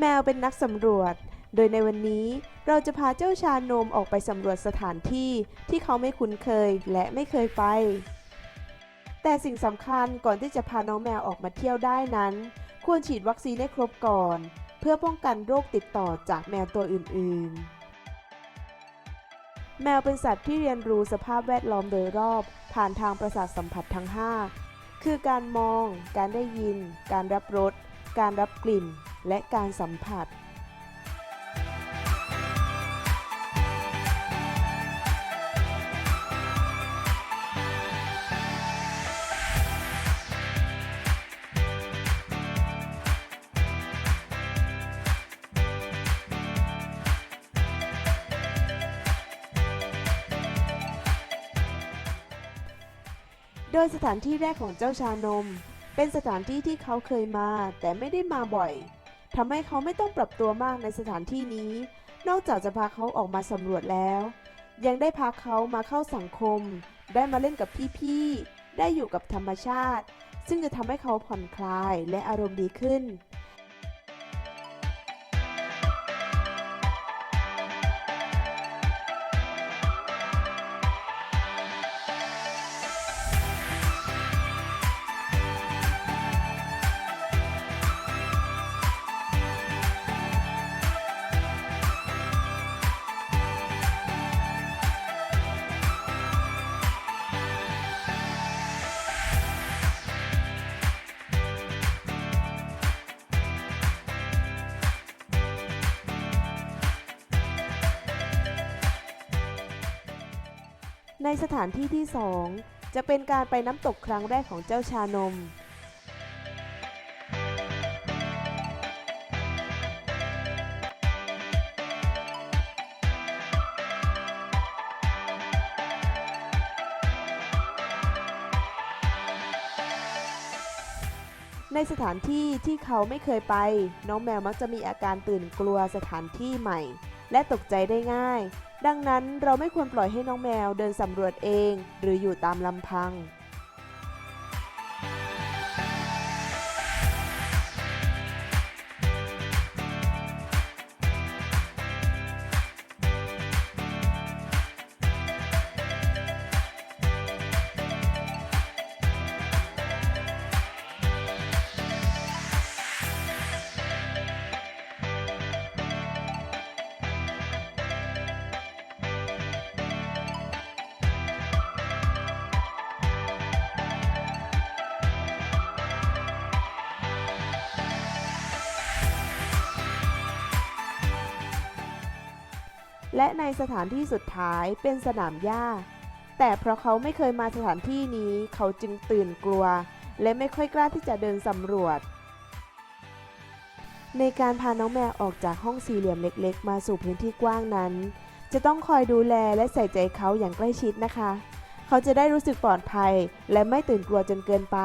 แมวเป็นนักสำรวจ โดยในวันนี้เราจะพาเจ้าชานมออกไปสำรวจสถานที่ที่เขาไม่คุ้นเคยและไม่เคยไป แต่สิ่งสำคัญก่อนที่จะพาน้องแมวออกมาเที่ยวได้นั้น ควรฉีดวัคซีนให้ครบก่อน เพื่อป้องกันโรคติดต่อจากแมวตัวอื่น ๆแมวเป็นสัตว์ที่เรียนรู้สภาพแวดล้อมโดยรอบ ผ่านทางประสาทสัมผัสทั้ง 5 คือการมอง การได้ยิน การรับรส การรับกลิ่น และการสัมผัส โดยสถานที่แรกของเจ้าชานม เป็นสถานที่ที่เขาเคยมาแต่ไม่ได้มาบ่อย ทำให้เขาไม่ต้องปรับตัวมากในสถานที่นี้ นอกจากจะพาเขาออกมาสำรวจแล้ว ยังได้พาเขามาเข้าสังคม ได้มาเล่นกับพี่ๆ ได้อยู่กับธรรมชาติ ซึ่งจะทำให้เขาผ่อนคลายและอารมณ์ดีขึ้น ในสถานที่ที่ 2 จะเป็นการไปน้ำตกครั้งแรกของเจ้าชานม ในสถานที่ที่เขาไม่เคยไป น้องแมวมักจะมีอาการตื่นกลัวสถานที่ใหม่ และตกใจได้ง่าย ดังนั้นเราไม่ควรปล่อยให้น้องแมวเดินสำรวจเอง หรืออยู่ตามลำพัง และในสถานที่สุดท้ายเป็นสนามหญ้า แต่เพราะเขาไม่เคยมาสถานที่นี้เขาจึงตื่นกลัว และไม่ค่อยกล้าที่จะเดินสำรวจ ในการพาน้องแมวออกจากห้องสี่เหลี่ยมเล็กๆ มาสู่พื้นที่กว้างนั้น จะต้องคอยดูแลและใส่ใจเขาอย่างใกล้ชิดนะคะ เขาจะได้รู้สึกปลอดภัย และไม่ตื่นกลัวจนเกินไป